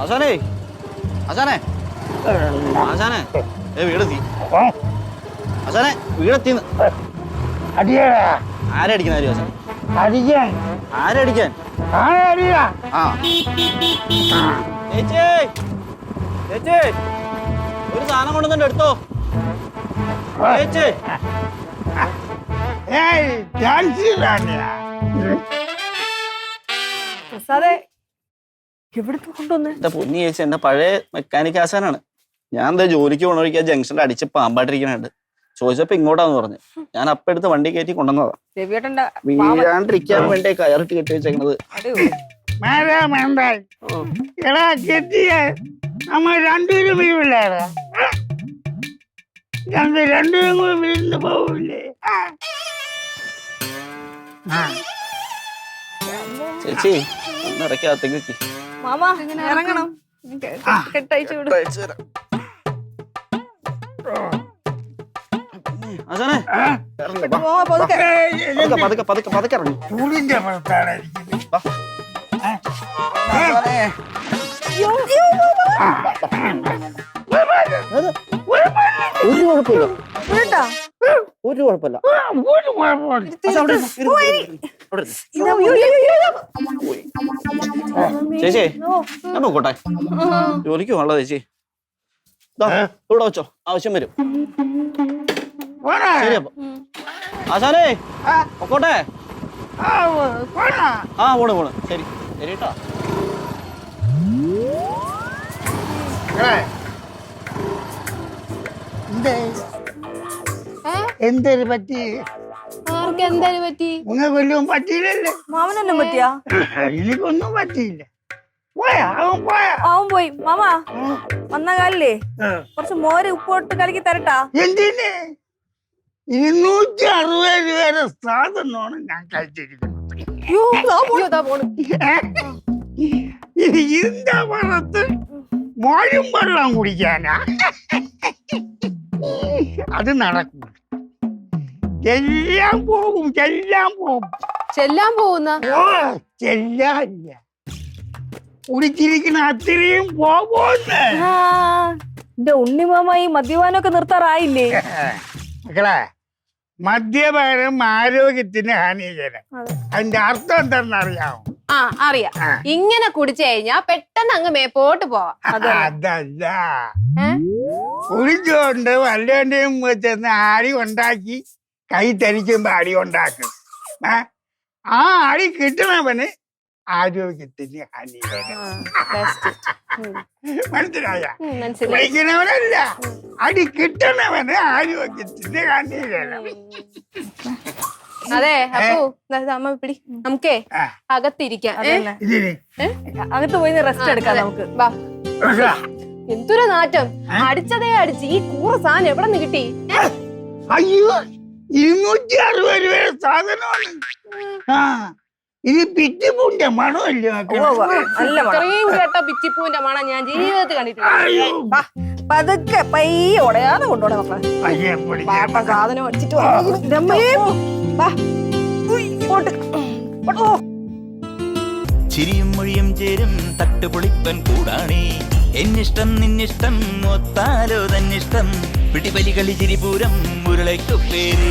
ആശാനേ ആശാനേ. ആശാനേ ഏ വീടെത്തി. ആശാനെ വീടെത്തിന്ന്. ആരടിക്കുന്ന ആരും ആശാൻ അടിക്കാൻ. ആരെ അടിക്കാൻ? ആരടിയാ ആ. ചേച്ചി ചേച്ചി ഒരു സാധനം കൊണ്ടുവന്നിട്ട് എടുത്തോ. ചേച്ചി. ഏയ് ഡാൻസ് റാണിയാ പ്രസാദേ എവിടുത്തെ കൊണ്ടുവന്നേ? എന്റെ പൊന്നി ചേച്ചി എന്റെ പഴയ മെക്കാനിക് ആശാനാണ്? ഞാൻ എന്താ ജോലിക്ക് പോണവഴിക്ക് ആ ജംഗ്ഷനിൽ അടിച്ച് പാമ്പാട്ടിരിക്കണുണ്ട്. ചോദിച്ചപ്പോ ഇങ്ങോട്ടാന്ന് പറഞ്ഞു. ഞാൻ അപ്പ എടുത്ത് വണ്ടി കയറ്റി കൊണ്ടുവന്നതാ. രവിയേട്ടന്റെ വീഴാണ്ടിരിക്കാൻ വേണ്ടി കയറിട്ട് കെട്ടി വെച്ചേക്കണത്. എടാ കെട്ടിയ നമ്മൾ രണ്ടുപേരും വീവില്ലേടാ ഞങ്ങൾ രണ്ടുപേരും കൂടി വീടിന് പോവില്ലേ. ചേച്ചി ഒന്ന് ഇടയ്ക്ക് അകത്തേക്ക് വെക്ക്. മാമ ഇറങ്ങണം. കെട്ടയച്ചു വിടും. പതുക്കെ. പതുക്കെ പതുക്കെ ഇറങ്ങി. ചൂടിന്റെ പുറത്താണ്. ഒരു കുഴപ്പമില്ല. ഒരു കുഴപ്പമില്ല. ചേച്ചി. ഞാൻ ആ. ജോലിക്ക് പോകണല്ലോ ചേച്ചി? ഇവിടെ വെച്ചോ. ആവശ്യം വരും. പോടാ. ശരി അപ്പൊ. ആശാനേ ആ, പൊക്കോട്ടെ. ആ, പോണ്? പോണ് ശരി. ശരി കേട്ടോ? എന്തൊരു പറ്റി? പറ്റി? നിങ്ങൾക്ക് വല്ലതും പറ്റിയില്ലല്ലേ? മാമനെല്ലാം പറ്റിയാ? എനിക്കൊന്നും പറ്റിയില്ല. അവൻ പോയാ. മാമ. വന്ന കാലില്ലേ. കുറച്ച് മോര് ഉപ്പോട്ട് കലക്കി തരട്ടാ. എന്തിന്? ഇരുന്നൂറ്റി അറുപത് രൂപയുടെ സാധനമാണ് ഞാൻ കഴിച്ചിരിക്കുന്നത്? ഇതിന്റെ പുറത്ത് മോരും വെള്ളം കുടിക്കാനാ? അത് നടക്കും എല്ലാം പോകും എല്ലാം പോകും. ചെല്ലാൻ പോകുന്ന? ചെല്ലാൻ കുടിച്ചിരിക്കുന്ന അത്രയും എന്റെ ഉണ്ണി മാമ ഈ മദ്യപാനമൊക്കെ നിർത്താറായില്ലേ? മക്കളെ മദ്യപാനം ആരോഗ്യത്തിന് ഹാനികരം. അതെ. അതിന്റെ അർത്ഥം എന്താണെന്ന് അറിയാമോ ആ അറിയാം. ഇങ്ങനെ കുടിച്ചു കഴിഞ്ഞാ പെട്ടെന്ന് അങ്ങ് മേപ്പോട്ട് പോവാം. അതല്ല? കുടിച്ചുകൊണ്ട് വല്ലവന്റെയും ചെന്ന് ആടി ഉണ്ടാക്കി കൈ തരിക്കുമ്പോ അടി ഉണ്ടാക്കും? ആ അടി കിട്ടണവന് ആരോഗ്യത്തിന് ഹാനികരം മനസ്സിലായ? കുടിക്കണവനല്ല അടി കിട്ടണവന് ആരോഗ്യത്തിന് ഹാനികരം അതെ അപ്പൊ നമ്മ പിടി. നമുക്കേ അകത്തിരിക്കാം. അകത്ത് പോയി റെസ്റ്റ് എടുക്കാം നമുക്ക്. വാ. എന്തൊരു നാറ്റം. അടിച്ചതേ അടിച്ച്. ഈ കൂറ സാധനം എവിടെ നിന്ന് കിട്ടി? അയ്യോ ഇരുന്നൂറ്റി അറുപത് രൂപയുടെ സാധനമാണ്. ഇത് പിറ്റിപ്പൂന്റെ മണമല്ലേ. ഇത്രയും കേട്ട പിച്ചിപ്പൂവിന്റെ മണം ഞാൻ ജീവിതത്തിൽ കണ്ടിട്ടില്ല. വാ, പതുക്കെ പയ്യെ ഉടയാതെ കൊണ്ടുപോണേ മക്കളെ. സാധനം അടിച്ചിട്ട് ചിരിയും മൊഴിയും ചേരും തട്ടുപൊളിപ്പൻ കൂടാണേ. എന്നിഷ്ടം നിന്നിഷ്ടം ഒത്താലോ തന്നിഷ്ടം. പിടിപലി കളി ചിരിപൂരം മുരളയ്ക്കു പേര്.